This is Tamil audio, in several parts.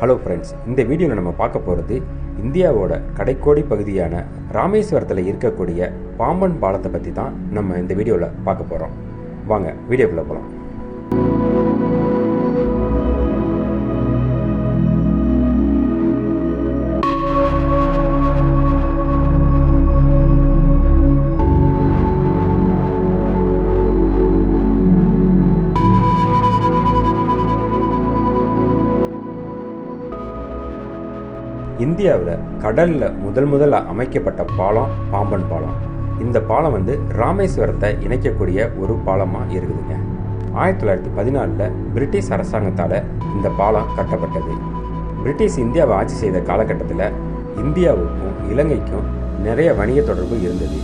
ஹலோ ஃப்ரெண்ட்ஸ் இந்த வீடியோவில் நம்ம பார்க்க போகிறது இந்தியாவோட கடைக்கோடி பகுதியான ராமேஸ்வரத்தில் இருக்கக்கூடிய பாம்பன் பாலத்தை பற்றி தான் நம்ம இந்த வீடியோவில் பார்க்க போகிறோம் வாங்க வீடியோக்குள்ளே போகலாம் இந்தியாவில் கடலில் முதல் முதல்ல அமைக்கப்பட்ட பாலம் பாம்பன் பாலம். இந்த பாலம் வந்து ராமேஸ்வரத்தை இணைக்கக்கூடிய ஒரு பாலமாக இருக்குதுங்க. ஆயிரத்தி தொள்ளாயிரத்தி பதினாலில் பிரிட்டிஷ் அரசாங்கத்தால் இந்த பாலம் கட்டப்பட்டது. பிரிட்டிஷ் இந்தியாவை ஆட்சி செய்த காலகட்டத்தில் இந்தியாவுக்கும் இலங்கைக்கும் நிறைய வணிக தொடர்பு இருந்தது.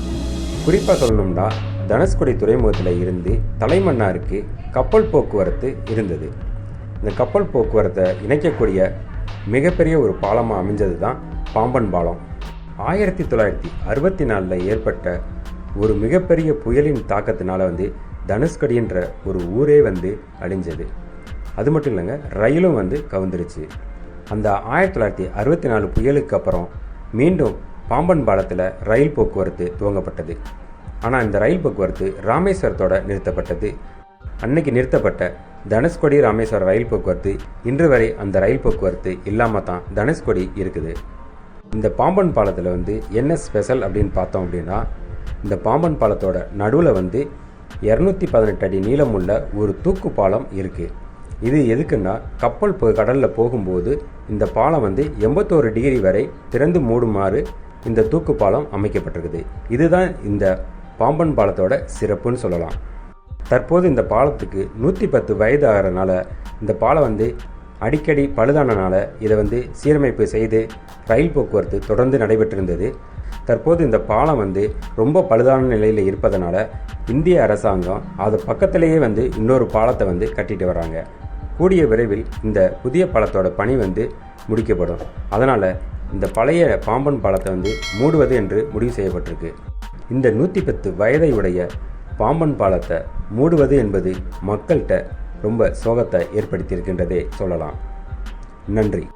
குறிப்பாக சொல்லணும்னா தனுஷ்கோடி துறைமுகத்தில் இருந்து தலைமன்னாருக்கு கப்பல் போக்குவரத்து இருந்தது. இந்த கப்பல் போக்குவரத்தை இணைக்கக்கூடிய மிகப்பெரிய ஒரு பாலமாக அமைஞ்சது தான் பாம்பன் பாலம். ஆயிரத்தி தொள்ளாயிரத்தி அறுபத்தி நாலில் ஏற்பட்ட ஒரு மிகப்பெரிய புயலின் தாக்கத்தினால வந்து தனுஷ்கடின்ற ஒரு ஊரே வந்து அழிஞ்சது. அது மட்டும் இல்லைங்க ரயிலும் வந்து கவுந்துருச்சு. அந்த ஆயிரத்தி தொள்ளாயிரத்தி அறுபத்தி நாலு புயலுக்கு அப்புறம் மீண்டும் பாம்பன் பாலத்தில் ரயில் போக்குவரத்து துவங்கப்பட்டது. ஆனால் இந்த ரயில் போக்குவரத்து ராமேஸ்வரத்தோட நிறுத்தப்பட்டது. அன்னைக்கு நிறுத்தப்பட்ட தனுஷ்கோடி ராமேஸ்வரம் ரயில் போக்குவரத்து இன்று வரை அந்த ரயில் போக்குவரத்து இல்லாமல் தான் தனுஷ்கோடி இருக்குது. இந்த பாம்பன் பாலத்தில் வந்து என்ன ஸ்பெஷல் அப்படின்னு பார்த்தோம் அப்படின்னா இந்த பாம்பன் பாலத்தோட நடுவில் வந்து இரநூத்தி பதினெட்டு அடி நீளமுள்ள ஒரு தூக்கு பாலம் இருக்குது இது எதுக்குன்னா கப்பல் போ கடலில் போகும்போது இந்த பாலம் வந்து எண்பத்தோரு டிகிரி வரை திறந்து மூடுமாறு இந்த தூக்கு பாலம் அமைக்கப்பட்டிருக்குது. இதுதான் இந்த பாம்பன் பாலத்தோட சிறப்புன்னு சொல்லலாம். தற்போது இந்த பாலத்துக்கு நூற்றி பத்து வயது ஆகிறனால இந்த பாலம் வந்து அடிக்கடி பழுதானனால இதை வந்து சீரமைப்பு செய்து ரயில் போக்குவரத்து தொடர்ந்து நடைபெற்றிருந்தது. தற்போது இந்த பாலம் வந்து ரொம்ப பழுதான நிலையில் இருப்பதனால இந்திய அரசாங்கம் அது பக்கத்திலேயே வந்து இன்னொரு பாலத்தை வந்து கட்டிட்டு வராங்க கூடிய விரைவில் இந்த புதிய பாலத்தோட பணி வந்து முடிக்கப்படும். அதனால் இந்த பழைய பாம்பன் பாலத்தை வந்து மூடுவது என்று முடிவு செய்யப்பட்டிருக்கு. இந்த நூற்றி பத்து வயதை உடைய பாம்பன் பாலத்தை மூடுவது என்பது மக்கள்கிட்ட ரொம்ப சோகத்தை ஏற்படுத்தியிருக்கின்றதே சொல்லலாம். நன்றி.